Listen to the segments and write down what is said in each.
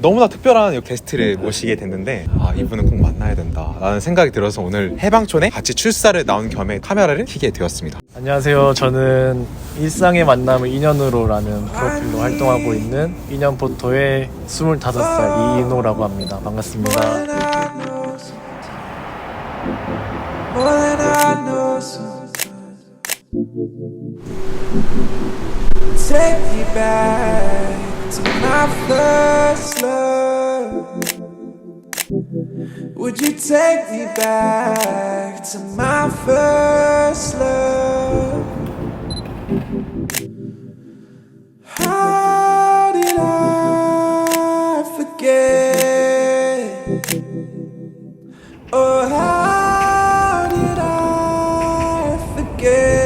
너무나 특별한 이 게스트를 모시게 됐는데 아 이분은 꼭 만나야 된다라는 생각이 들어서 오늘 해방촌에 같이 출사를 나온 겸해 카메라를 켜게 되었습니다. 안녕하세요. 저는 일상의 만남을 인연으로라는 프로필로 활동하고 있는 인연 포토의 25살 이인호라고 합니다. 반갑습니다. Take me back to my first love. Would you take me back to my first love? How did I forget? Oh, how did I forget?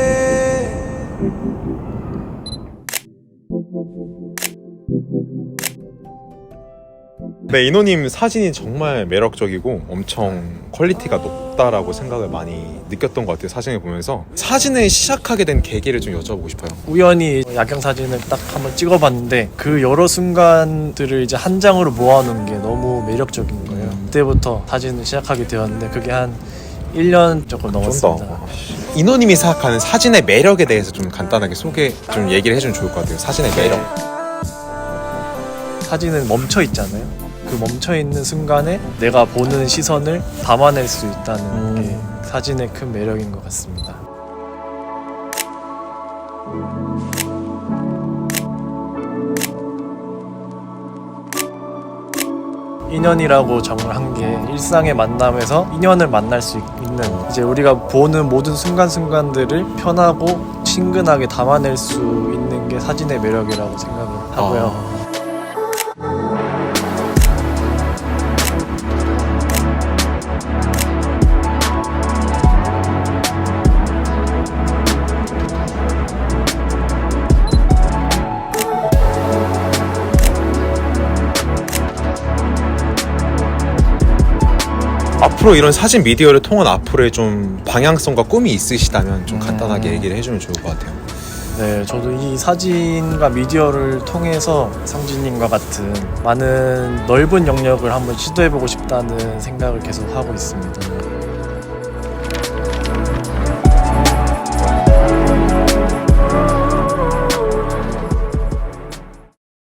네 이노님 사진이 정말 매력적이고 엄청 퀄리티가 높다라고 생각을 많이 느꼈던 것 같아요 사진을 보면서 사진을 시작하게 된 계기를 좀 여쭤보고 싶어요. 우연히 야경 사진을 딱 한번 찍어봤는데 그 여러 순간들을 이제 한 장으로 모아놓은 게 너무 매력적인 거예요. 그때부터 사진을 시작하게 되었는데 그게 한 1년 조금 좀 넘었습니다. 더. 인호님이 생각하는 사진의 매력에 대해서 좀 간단하게 소개 좀 얘기를 해주면 좋을 것 같아요. 사진의 매력. 사진은 멈춰 있잖아요. 그 멈춰 있는 순간에 내가 보는 시선을 담아낼 수 있다는 음. 게 사진의 큰 매력인 것 같습니다. 인연이라고 정을 한 게 일상의 만남에서 인연을 만날 수 있는 이제 우리가 보는 모든 순간순간들을 편하고 친근하게 담아낼 수 있는 게 사진의 매력이라고 생각을 하고요. 앞으로 이런 사진 미디어를 통한 앞으로의 좀 방향성과 꿈이 있으시다면 좀 간단하게 음. 얘기를 해주면 좋을 것 같아요. 네, 저도 이 사진과 미디어를 통해서 성진님과 같은 많은 넓은 영역을 한번 시도해보고 싶다는 생각을 계속 하고 있습니다.